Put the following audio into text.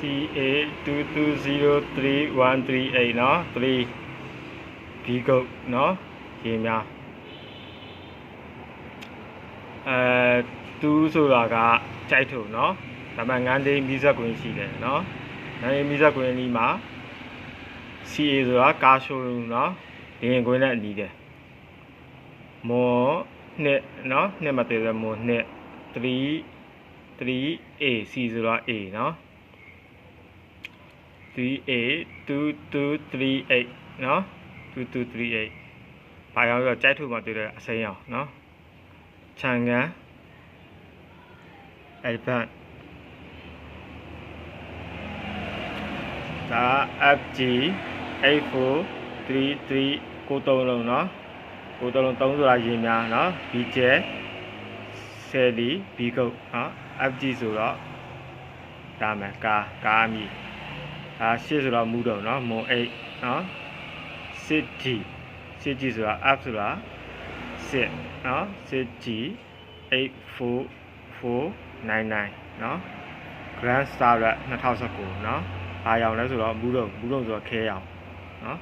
CA220338เนาะ3 B ကုတ်เนาะရေများအဲ2ဆိုတာကကြိုက်ထုံเนาะဒါမှငန်းသိမ်းမိဇက်ကွင်းရှိတယ်เนาะငန်းသိမ်းမိဇက်ကွင်းလေးမှာ CA ဆိုတာကားရှိုးရုံเนาะရင်ကွင်းနဲ့အနီးတယ်မောနှစ်เนาะနှစ်မတည်တဲ့မောနှစ်3 3A C ဆိုတာ A เนาะ 3A 2238เนาะ2238ဘာရောဆိုတော့ကြိုက်ထုမှာတွေ့တဲ့အစိမ်းရောင်เนาะခြံကန် elephant ဒါ FG 8433ကိုသုံးလုံးเนาะကိုသုံးလုံး3ဆိုတာရေများเนาะ BJ ဆယ်လီ B ကုတ်เนาะ FG ဆိုတော့ဒါမယ်ကာကာအမီ ဒါရှစ်ဆိုတော့မူတုံเนาะမွန်8เนาะ city city ဆိုတာ F ဆိုတာစစ်เนาะ city 84499เนาะ Grand Star 2019เนาะဘာရောင်လဲဆိုတော့မူတုံမူတုံဆိုတော့ခဲရောင်เนาะ